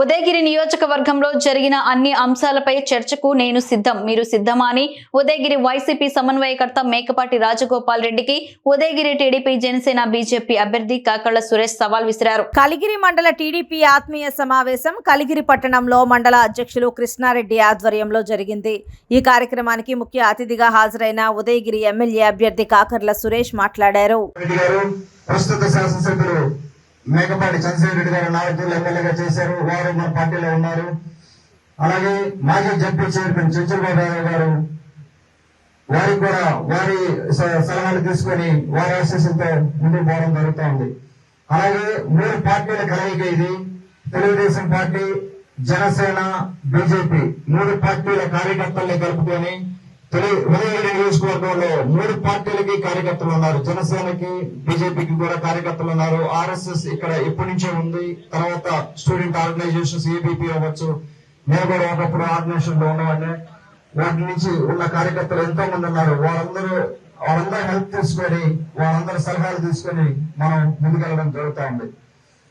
ఉదయగిరి నియోజకవర్గంలో జరిగిన అన్ని అంశాలపై చర్చకు నేను సిద్ధం. మీరు సిద్ధమా అని ఉదయగిరి వైసీపీ సమన్వయకర్త మేకపాటి రాజగోపాల్ రెడ్డికి ఉదయగిరి టీడీపీ జనసేన బీజేపీ అభ్యర్థి కాకళ్ళ సురేష్ సవాల్ విసిరారు. కలిగిరి మండల టీడీపీ ఆత్మీయ సమావేశం కలిగిరి పట్టణంలో మండల అధ్యక్షులు కృష్ణారెడ్డి ఆధ్వర్యంలో జరిగింది. ఈ కార్యక్రమానికి ముఖ్య అతిథిగా హాజరైన ఉదయగిరి ఎమ్మెల్యే అభ్యర్థి కాకర్ల సురేష్ మాట్లాడారు. ప్రస్తుత శాసనసభ్యులు మేకపాటి చంద్రశేఖర రెడ్డి గారు నాయకులు ఎమ్మెల్యేగా చేశారు. వారు మన పార్టీలో ఉన్నారు. అలాగే మాజీ జడ్పీ చైర్మన్ చంద్రబాబు నాయుడు గారు వారికి కూడా వారి స- సలహాలు తీసుకొని వారి ఆశీస్సులతో ముందుకు పోవడం జరుగుతూ ఉంది. అలాగే మూడు పార్టీల కలయిక ఇది. తెలుగుదేశం పార్టీ జనసేన బీజేపీ మూడు పార్టీల కార్యకర్తల్ని కలుపుకొని నియోజకవర్గంలో మూడు పార్టీలకి కార్యకర్తలు ఉన్నారు. జనసేనకి బీజేపీకి కూడా కార్యకర్తలు ఉన్నారు. ఆర్ఎస్ఎస్ ఇక్కడ ఎప్పటి నుంచే ఉంది. తర్వాత స్టూడెంట్ ఆర్గనైజేషన్స్ ఏబీపీ అవ్వచ్చు. నేను కూడా ఒకప్పుడు ఆర్గనైజేషన్లో ఉన్నవాడిని. వాటి నుంచి ఉన్న కార్యకర్తలు ఎంతో మంది ఉన్నారు. వాళ్ళందరూ వాళ్ళందరూ హెల్ప్ తీసుకొని వారందరి సలహాలు తీసుకొని మనం ముందుకెళ్ళడం జరుగుతూ ఉంది.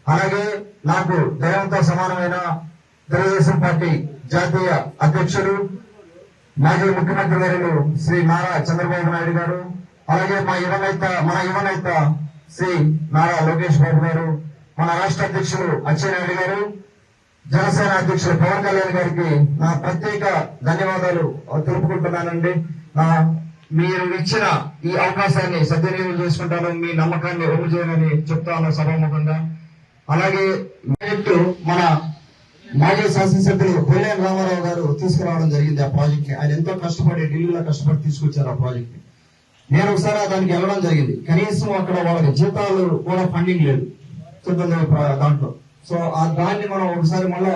అలాగే నాకు దైవంతో సమానమైన తెలుగుదేశం పార్టీ జాతీయ అధ్యక్షుడు మాజీ ముఖ్యమంత్రి గారు శ్రీ నారా చంద్రబాబు నాయుడు గారు అలాగే మా యువనేత మన యువనేత శ్రీ నారా లోకేష్ బాబు గారు మన రాష్ట్ర అధ్యక్షులు అచ్చెన్నాయుడు గారు జనసేన అధ్యక్షులు పవన్ కళ్యాణ్ గారికి నా ప్రత్యేక ధన్యవాదాలు తెలుపుకుంటున్నానండి. నా మీరు ఇచ్చిన ఈ అవకాశాన్ని సద్వినియోగం చేసుకుంటాను మీ నమ్మకాన్ని ఒమ్ము చేయనని చెప్తాను సభాముఖంగా. అలాగే మన మాజీ శాసనసభ్యులు కొల్లేని రామారావు గారు తీసుకురావడం జరిగింది ఆ ప్రాజెక్ట్ని ఆయన ఎంతో కష్టపడి ఢిల్లీలో కష్టపడి తీసుకొచ్చారు ఆ ప్రాజెక్ట్ని నేను ఒకసారి దానికి వెళ్ళడం జరిగింది. కనీసం అక్కడ వాళ్ళకి జీతాలు కూడా ఫండింగ్ లేదు. సిబ్బంది దాంట్లో. సో ఆ దాన్ని మనం ఒకసారి మళ్ళా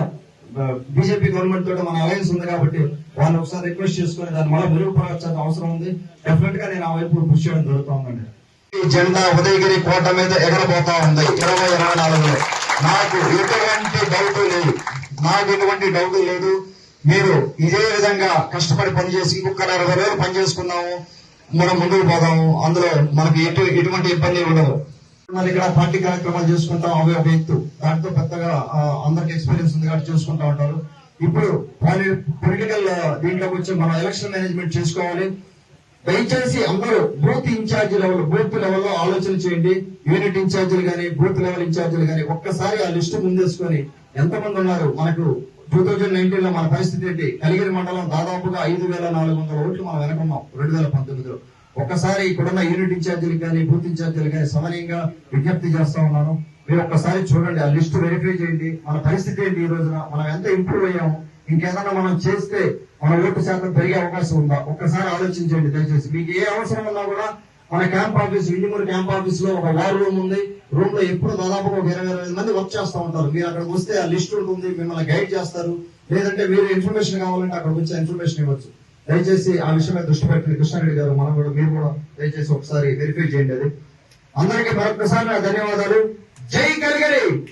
బీజేపీ గవర్నమెంట్ తోటి మన అలయన్స్ ఉంది కాబట్టి వాళ్ళని ఒకసారి రిక్వెస్ట్ చేసుకుని దాన్ని మళ్ళీ మెరుగుపరచాల్సిన అవసరం ఉంది. డెఫినెట్గా నేను ఆ వైపు కృషి చేయడం జరుగుతూ ఉందండి ఈ జెండా ఉదయగిరి కోట మీద ఎగరబోతా ఉంది. ఇరవై ఇరవై నాలుగులో. నాకు ఎటువంటి డౌట్ మాకు నాకు ఎటువంటి డౌట్ లేదు. మీరు ఇదే విధంగా కష్టపడి పనిచేసి ఇంకొక అరవై రోజులు పని చేసుకున్నాము మనం ముందుకు పోదాము. అందులో మనకి ఎటు ఎటువంటి ఇబ్బంది ఉండదు. మరి ఇక్కడ పార్టీ కార్యక్రమాలు చేసుకుంటాం. అవి ఒక ఎత్తు. దాంతో పెద్దగా అందరికి ఎక్స్పీరియన్స్ ఉంది కాబట్టి చూసుకుంటా ఉంటారు. ఇప్పుడు పొలిటికల్ దీంట్లోకి వచ్చి మనం ఎలక్షన్ మేనేజ్మెంట్ చేసుకోవాలి. దయచేసి అందరూ బూత్ ఇన్ఛార్జ్ లెవెల్ బూత్ లెవెల్లో ఆలోచన చేయండి. యూనిట్ ఇన్ఛార్జీలు కానీ బూత్ లెవెల్ ఇన్ఛార్జీలు కానీ ఒక్కసారి ఆ లిస్టు ముందేసుకొని ఎంతమంది ఉన్నారు? మనకు టూ థౌజండ్ నైన్టీన్లో మన పరిస్థితి ఏంటి? కలిగిరి మండలం దాదాపుగా ఐదు వేల నాలుగు వందల ఓట్లు మనం వెనకున్నాం రెండు వేల పంతొమ్మిదిలో. ఒక్కసారి ఇక్కడున్న యూనిట్ ఇన్ఛార్జీలకు కానీ బూత్ ఇన్ఛార్జీలు కానీ సమనీయంగా విజ్ఞప్తి చేస్తా ఉన్నాను. మీరు ఒక్కసారి చూడండి ఆ లిస్టు వెరిఫై చేయండి. మన పరిస్థితి ఏంటి ఈ రోజున? మనం ఎంత ఇంప్రూవ్ అయ్యాము? ఇంకేదన్నా మనం చేస్తే మన ఓటు శాతం పెరిగే అవకాశం ఉందా? ఒక్కసారి ఆలోచించండి దయచేసి. మీకు ఏ అవసరం ఉన్నా కూడా మన క్యాంప్ ఆఫీస్ వింజమూరు క్యాంప్ ఆఫీస్లో ఒక వార్ రూమ్ ఉంది. రూమ్లో ఎప్పుడు దాదాపుగా ఒక ఇరవై ఇరవై మంది వర్క్ చేస్తా ఉంటారు. మీరు అక్కడికి వస్తే ఆ లిస్ట్ ఉంటుంది మిమ్మల్ని గైడ్ చేస్తారు. లేదంటే మీరు ఇన్ఫర్మేషన్ కావాలంటే అక్కడ వచ్చి ఇన్ఫర్మేషన్ ఇవ్వచ్చు. దయచేసి ఆ విషయమే దృష్టి పెట్టండి కృష్ణారెడ్డి గారు మనం కూడా మీరు కూడా దయచేసి ఒకసారి వెరిఫై చేయండి అది. అందరికీ మరొకసారి ధన్యవాదాలు. జై కలిగరి!